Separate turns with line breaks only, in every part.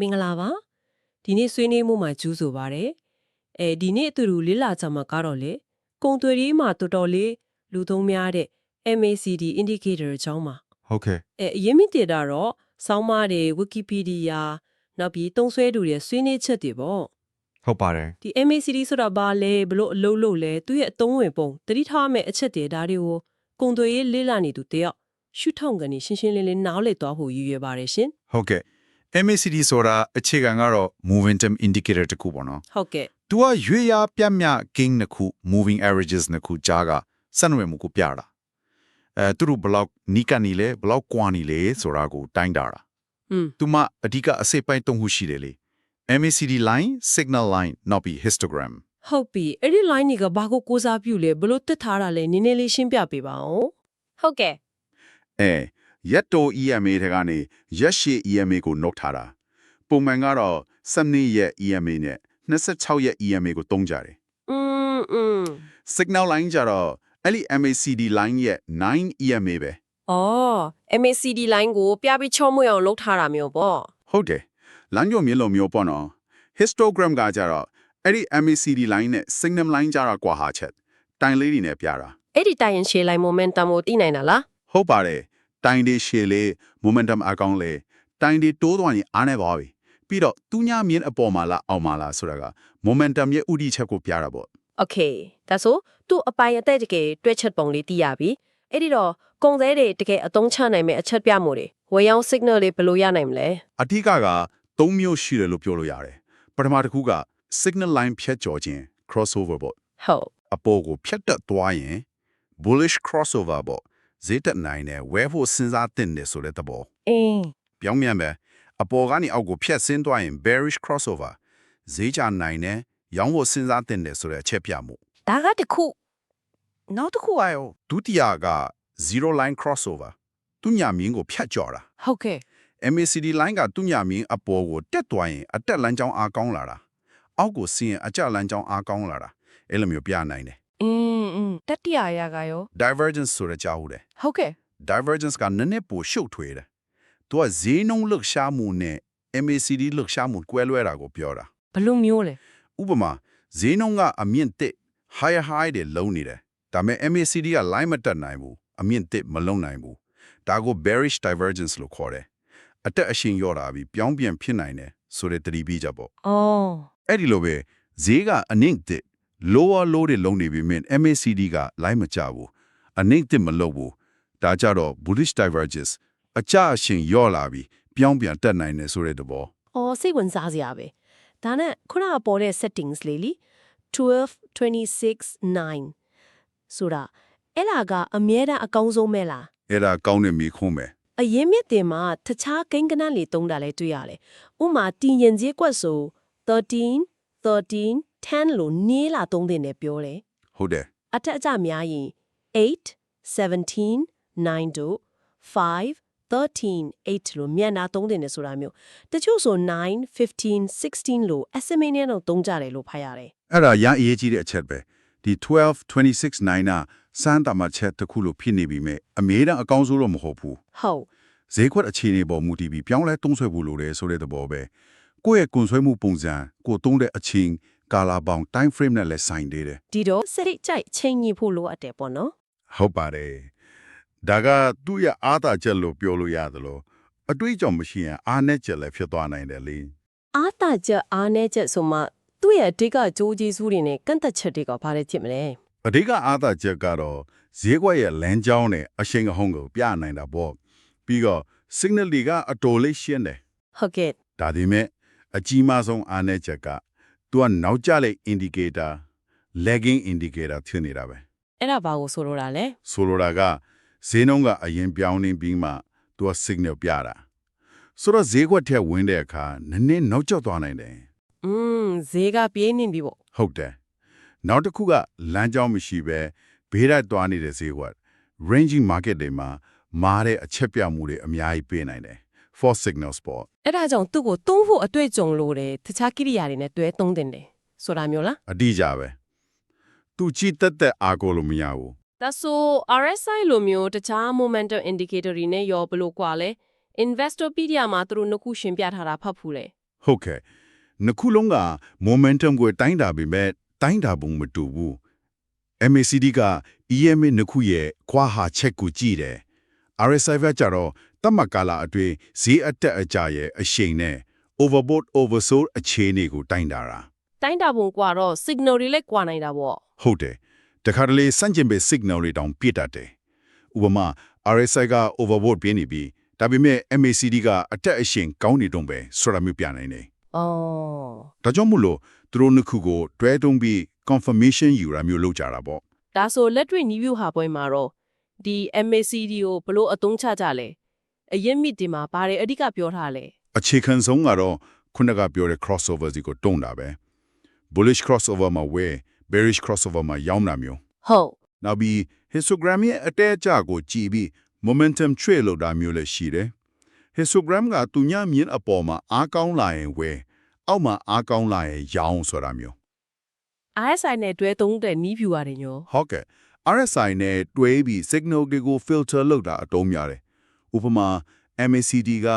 မင်္ဂလာပါဒီနေ့ဆွေးနွေးမှုမှာကျူးဆိုပါရယ်အဲဒီနေ့အတူတူလေးလာကြမှာကတော့လေကုံသွေးရေးမှာတော်တော်လေးလူသုံးများတဲ့ MACD indicator အကြောင်းပါ
ဟုတ်ကဲ့
အဲအရင်မြင့်တေတာတော့စောင်းမတွေ Wikipedia နောက်ပြီးတုံးဆွဲတူတွေဆွေးနွေးချက်တွေပေါ့
ဟုတ်ပါတယ်
ဒီ MACD ဆိုတာဘာလဲဘလို့အလုပ်လုပ်လဲသူ့ရဲ့အသုံးဝင်ပုံတတိထားမဲ့အချက်တွေဒါတွေကိုကုံသွေးရေးလေးလာနေသူတယောက်ရှုထောင့်ကနေရှင်းရှင်းလင်းလင်းနားလည်သွားဖို့ရည်ရွယ်ပါတယ်ရှင်
ဟုတ်ကဲ့ MACD ဆိုတာအခြေခံကတော့ momentum indicator တစ်ခုပေါ့နော်
ဟုတ်ကဲ့ ။
तू ကရွေးရပြတ်မြ gain နှစ်ခု moving averages နှစ်ခုကြားကစံနွယ်မှုကိုပြတာ။အဲသူတို့ဘယ်လောက်နီးကပ်နေလဲဘယ်လောက်ကွာနေလဲဆိုတာကိုတိုင်းတာတာ
อืม ။
तू မှအဓိကအစိပ်ပိုင်းသုံးခုရှိတယ်လေ။ MACD line signal line နောက်ပြီး histogram
ဟုတ်ပြီအဲ့ဒီ line တွေကဘာကိုကိုးစားပြုလဲဘလို့တက်ထားတာလဲနည်းနည်းလေးရှင်းပြပေးပါဦးဟုတ်ကဲ့
အဲ ရက်တို EMA တွေကနေရက်ရှည် EMA ကိုနှုတ်ထားတာပုံမှန်ကတော့7ရက် EMA နဲ့26ရက် EMA ကိုသုံးကြတယ်
อืมอืม
signal line ကြတော့အဲ့ဒီ MACD line ရဲ့9 EMA ပဲ
အော် MACD line ကိုပြပြီးချောမွေ့အောင်လုပ်ထားတာမျိုးပေါ့
ဟုတ်တယ်လမ်းညွှန်မျိုးလိုမျိုးပေါ့နော် histogram ကကြတော့အဲ့ဒီ MACD line နဲ့ signal line ကြတော့ကွာဟာချက်တိုင်လေးတွေနဲ့ပြတာ
အဲ့ဒီတိုင်ရင်ရှေ့ line momentum ကိုသိနိုင်တာလား
ဟုတ်ပါတယ် တိုင်းဒီရှေလေ momentum အကောင်းလေတိုင်းဒီတိုးသွားရင်အားနေပါပြီပြီးတော့သူညမြင်းအပေါ်မှာလားအောက်မှာလားဆိုတာက momentum ရဲ့ဥတီချက်ကိုပြတာပေါ့
okay ဒါဆိုသူ့အပိုင်အသက်တကယ်တွဲချက်ပုံလေးသိရပြီအဲ့ဒီတော့ကုံသေးတွေတကယ်အသုံးချနိုင်မယ့်အချက်ပြမှုတွေဝေယောင် signal တွေဘယ်လိုရနိုင်မလဲ
အတိကက၃မျိုးရှိတယ်လို့ပြောလို့ရတယ်ပထမတစ်ခုက signal line ဖြတ်ကျော်ခြင်း crossover ပေါ့
ဟုတ်
အပေါ်ကိုဖြတ်တက်သွားရင် bullish crossover ပေါ့ ဈေးတက်နိုင်တယ်ဝဲဖို့စဉ်းစားတင်တယ်ဆိုတဲ့သဘော
အင်း
ပြောင်းမြန်ပဲအပေါ်ကနေအောက်ကိုဖြတ်ဆင်းသွားရင် bearish crossover ဈေးချနိုင်တယ်ရောင်းဖို့စဉ်းစားတင်တယ်ဆိုတဲ့အချက်ပြမှု
ဒါကတခုနောက်တစ်ခုอ่ะရော
ဒုတိယက zero line crossover သူညာမြင်းကိုဖြတ်ကျော်တာ
ဟုတ်ကဲ့
MACD line ကသူညာမြင်းအပေါ်ကိုတက်သွားရင်အတက်လမ်းကြောင်းအားကောင်းလာတာအောက်ကိုဆင်းရင်အကျလမ်းကြောင်းအားကောင်းလာတာအဲ့လိုမျိုးပြနိုင်တယ်
อืมတတိယရကရော
divergence ဆိုရကြဘူးတယ်
ဟုတ်ကဲ့
divergence ကနည်းနည်းပိုရှုပ်ထွေးတယ်သူကဈေးနှုန်းလှုပ်ရှားမှုနဲ့ MACD လှုပ်ရှားမှုကွဲလွဲတာကိုပြောတာ
ဘလို့မျိုးလဲ
ဥပမာဈေးနှုန်းကအမြင့်တက် higher high တွေလုံးနေတယ်ဒါပေမဲ့ MACD က line မတက်နိုင်ဘူးအမြင့်တက်မလုံးနိုင်ဘူးဒါကို bearish divergence လို့ခေါ်တယ်အတက်အရှင်ရော့တာပြီးပြောင်းပြန်ဖြစ်နိုင်တယ်ဆိုတဲ့သတိပေးချက်ပေါ့။
အော်
အဲ့ဒီလိုပဲဈေးကအနင့်တက် lower low တွေလုံးနေပြီမြင် MACD က line မကျဘူးအနှိမ့်တက်မလုံးဘူးဒါကြတော့ bullish divergence အကျအရှင်ရော့လာပြီးပြောင်းပြန်တက်နိုင်တယ်ဆိုတဲ့သဘော
အော်စိတ်ဝင်စားစရာပဲဒါနဲ့ခုနကပေါ်တဲ့ settings လေးလ ी12 26 9ဆိုတာအဲ့လာကအမြဲတမ်းအကောင်းဆုံးပဲလား
အဲ့ဒါကောင်းတဲ့မိခုံးပဲ
အရင်မြစ်တင်မှာတခြားကိန်းကနန်းလေးတုံးတာလဲတွေ့ရတယ်။ဥမာတင်ရင်ကြီးကွက်ဆို13 13 10လို့နီးလာတုံးတင်တယ်ပြောတယ်
ဟုတ်တယ်။
အထက်အကျများရင်8 17 9တို့5 13 8လို့မြန်တာတုံးတင်တယ်ဆိုတာမျိုး။တချို့ဆို9 15 16လို့ SMA နဲ့တော့တုံးကြတယ်လို့ဖတ်ရတယ်
အဲ့ဒါရအရေးကြီးတဲ့အချက်ပဲဒီ12 26 9နာစမ်းတာမှချက်တစ်ခုလို့ဖြစ်နေပြီမဲ့အမြဲတမ်းအကောင်းဆုံးတော့မဟုတ်ဘူး။
ဟုတ်
ဈေးကွက်အခြေအနေပေါ်မူတည်ပြီးပြောင်းလဲသုံးဆွဲဖို့လိုတယ်ဆိုတဲ့သဘောပဲကိုယ့်ရဲ့ကွန်ဆွဲမှုပုံစံကိုသုံးတဲ့အချိန် ကာလာပေါင်း time frame နဲ့လည်းဆိုင်သေးတယ်
ဒီတော့စရိတ်ကြိုက်ချိန်ညှိဖို့လိုအပ်တယ်ပေါ့နော်
ဟုတ်ပါတယ်ဒါကသူ့ရဲ့အားသာချက်လို့ပြောလို့ရတယ်လို့အတွေးအကြောင့်မရှိရင်အားနဲ့ချက်လည်းဖြစ်သွားနိုင်တယ်လေ။
အားတာချက်အားနေချက်ဆိုမှသူ့ရဲ့အဓိကကြိုးကျေးဇူးတွေနဲ့ကန့်သက်ချက်တွေကဘာလဲကြည့်မလဲ
အဓိကအားသာချက်ကတော့ဈေးကွက်ရဲ့လမ်းကြောင်းနဲ့အရှိန်အဟုန်ကိုပြနိုင်တာပေါ့ပြီးတော့ signal တွေကအတော်လေးရှင်းတယ်
ဟုတ်ကဲ့
ဒါဒီမဲ့အကြီးမားဆုံးအားနည်းချက်က तू ကနောက်ကျတဲ့ indicator lagging indicator ဖြစ်နေတာပဲ
အဲ့ဒါဘာကိုဆိုလိုတာလဲ
ဆိုလိုတာကဈေးနှုန်းကအရင်ပြောင်းနေပြီးမှ तू က signal ပြတာဆိုတော့ဈေးကွက်ထက်ဝင်တဲ့အခါနည်းနည်းနောက်ကျသွားနိုင်တယ်
อืมဈေးကပြေးနေပြီပေါ့
ဟုတ်တယ်နောက်တစ်ခုကလမ်းကြောင်းမရှိပဲဘေးတိုက်သွားနေတဲ့ဈေးကွက် ranging market တွေမှာမားတဲ့အချက်ပြမှုတွေအများကြီးပေးနိုင်တယ် false signals ပေါ့
အဲ့ဒါကြောင့်သူ့ကိုသုံးဖို့အတွေ့အကြုံလိုတယ်တခြားကိရိယာတွေနဲ့တွဲသုံးတင်တယ်ဆိုတာမျိုးလား
အတိအကျပဲသူကြည့်တက်တက်အားကိုလို့မရဘူး
ဒါဆို RSI လိုမျိုးတခြား momentum indicator တွေနဲ့ရောဘယ်လိုကွာလဲ Investopedia မှာသူတို့နှစ်ခုရှင်းပြထားတာဖတ်ဖူးလေ
ဟုတ်ကဲ့နှစ်ခုလုံးက momentum ကိုတိုင်းတာပေမဲ့တိုင်းတာပုံမတူဘူး MACD က EMA နှစ်ခုရဲ့ခွာဟာချက်ကိုကြည့်တယ် RSI ကကြတော့ တတ်မှတ်ကာလအတွင်းဈေးအတက်အကျရဲ့အရှိန်နဲ့ overbought oversold အခြေအနေကိုတိုင်းတာတာ
တိုင်းတာပုံကွာတော့ signal တွေလည်းကွာနိုင်တာပေါ့
ဟုတ်တယ်တခါတလေစန့်ကျင်ပဲ signal တွေတောင်ပြစ်တတ်တယ်ဥပမာ RSI က overbought ပြင်းနေပြီးဒါပေမဲ့ MACD ကအတက်အရှိန်ကောင်းနေတော့ပဲဆိုတာမျိုးပြနိုင်တယ်
အော်
ဒါကြောင့်မို့လို့သူတို့နှစ်ခုကိုတွဲတုံးပြီး confirmation ယူတာမျိုးလုပ်ကြတာပေါ့
ဒါဆိုလက်တွေ့နီးဗျူဟာပွဲမှာတော့ဒီ MACD ကိုဘလို့အသုံးချကြလဲ အရင်မြစ်ဒီမှာဘာတွေအဓိကပြောထားလဲ
အခြေခံဆုံးကတော့ခုနကပြောတဲ့ crossover စီကိုတုံးတာပဲ bullish crossover မှာဝယ် bearish crossover မှာရောင်းတာမျိုး
ဟုတ်
နောက်ပြီး histogram ရဲ့အတဲအကျကိုကြည့်ပြီး momentum trade လုပ်တာမျိုးလည်းရှိတယ် histogram ကသူညမြင့်အပေါ်မှာအားကောင်းလာရင်ဝယ်အောက်မှာအားကောင်းလာရင်ရောင်းဆိုတာမျိုး
RSI နဲ့တွဲသုံးတဲ့နီးဗျူဟာတွေညော
ဟုတ်ကဲ့ RSI နဲ့တွဲပြီး signal တွေကို filter လုပ်တာအတုံးများတယ် ဥပမာ MACD က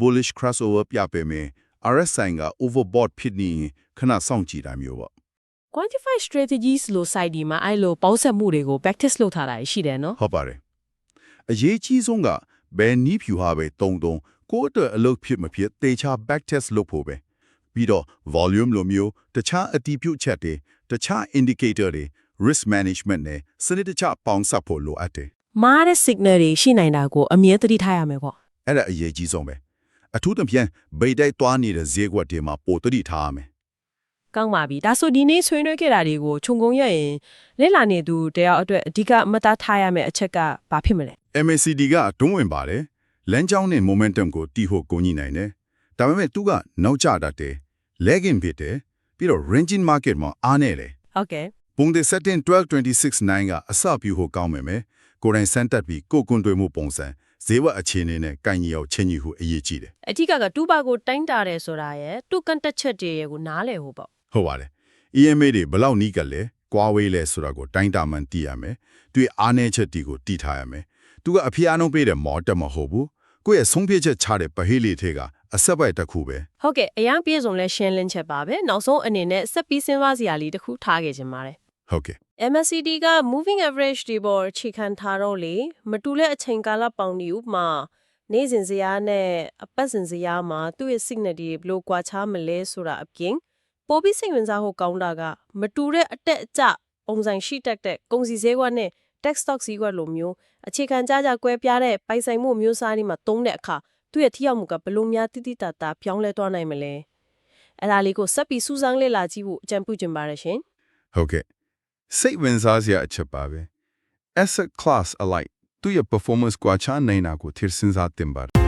bullish crossover ပြပေမဲ့ RSI က overbought ဖြစ်နေရင်ခဏစောင့်ကြည့်တာမျိုးပေါ့
quantify strategies လို့ site ဒီမှာအဲ့လိုပေါင်းဆက်မှုတွေကို practice လုပ်ထားတာရှိတယ်နော်
ဟုတ်ပါတယ်အရေးကြီးဆုံးကဘယ်နည်းဖြူဟာပဲတုံတုံကိုယ့်အတွက်အလုပ်ဖြစ်မဖြစ်တေချာ back test လုပ်ဖို့ပဲပြီးတော့ volume လိုမျိုးတခြားအတီးပြုတ်ချက်တွေတခြား indicator တွေ risk management နဲ့စနစ်တကျပေါင်းစပ်ဖို့လိုအပ်တယ်
မားတဲ့ signal တွေရှိနိုင်တာကိုအမြဲတတိထားရမယ်ပေါ့
အဲ့ဒါအရေးကြီးဆုံးပဲအထူးသဖြင့်ဗိတ်တိုက်သွားနေတဲ့ဈေးကွက်တွေမှာပိုတတိထားရမယ်
ကောင်းပါပြီဒါဆိုဒီနေ့ဆွေးနွေးခဲ့တာတွေကိုခြုံငုံရရင်လက်လာနေသူတယောက်အတွက်အဓိကမတ်သားထားရမယ့်အချက်ကဘာဖြစ်မလဲ
MACD ကတွန်းဝင်ပါတယ်လမ်းကြောင်းနဲ့ momentum ကိုတီးဖို့ကိုညီနိုင်တယ်ဒါပေမဲ့သူကနောက်ကျတတ်တယ် lagging ဖြစ်တယ်ပြီးတော့ ranging market မှာအားနေတယ်
ဟုတ်ကဲ့
ပုံတဲ့17 12 26 9ကအစပြုဖို့ကောင်းမယ်မယ် ကိုယ်တိုင်စမ်းတက်ပြီးကိုယ်ကွန်တွေမှုပုံစံဈေးဝက်အခြေအနေနဲ့ကန့်ညီအောင်ချင်းညီဟုအရေးကြီးတယ်
အဓိကကတူပါကိုတိုင်းတာတယ်ဆိုတာရဲ့တူကန်တက်ချက်တွေရဲ့ကိုနားလည်ဖို့ပေါ့
ဟုတ်ပါတယ် EMA တွေဘယ်လောက်နီးကလဲကွာဝေးလဲဆိုတာကိုတိုင်းတာမှန်သိရမယ်တွေ့အားနည်းချက်တီကိုတည်ထားရမယ်သူကအဖျားနှုံးပေးတဲ့မော်တက်မဟုတ်ဘူးကိုယ့်ရဲ့ဆုံးဖြတ်ချက်ချတဲ့ပဟေးလေးထဲကအဆက်ပိုက်တစ်ခုပဲ
ဟုတ်ကဲ့အရင်ပြေဆုံးလဲရှင်းလင်းချက်ပါပဲနောက်ဆုံးအနေနဲ့ဆက်ပြီးစဉ်းစားစရာလေးတစ်ခုထားခဲ့ခြင်းပါတယ်
ဟုတ်ကဲ့
MACD က moving average ဒီပေါ်အခြေခံထားတော့လေမတူတဲ့အချိန်ကာလပေါင်းဒီဥပမာနေ့စဉ်စရာနဲ့အပတ်စဉ်စရာမှာသူ့ရဲ့ signal တွေဘယ်လိုကွာခြားမလဲဆိုတာအပြင်ပိုပြီးစိတ်ဝင်စားဖို့ကောင်းတာကမတူတဲ့အတက်အကျပုံစံရှိတတ်တဲ့ကုန်စည်ဈေးကွက်နဲ့ tech stock ဈေးကွက်လိုမျိုးအခြေခံကြကြကွဲပြားတဲ့ပိုင်ဆိုင်မှုမျိုးစားတွေမှာသုံးတဲ့အခါသူ့ရဲ့ထိရောက်မှုကဘယ်လိုများတိတိတတ်တာပြောင်းလဲသွားနိုင်မလဲအဲ့ဒါလေးကိုဆက်ပြီးစူးစမ်းလေ့လာကြည့်ဖို့အကြံပြုချင်ပါတယ်ရှင်
ဟုတ်ကဲ့ စိတ်ဝင်စားစရာအချက်ပါပဲ asset class alike သူ့ရဲ့ performance ကွာခြားနိုင်တာကိုထည့်စဉ်းစားတင်ပါတယ်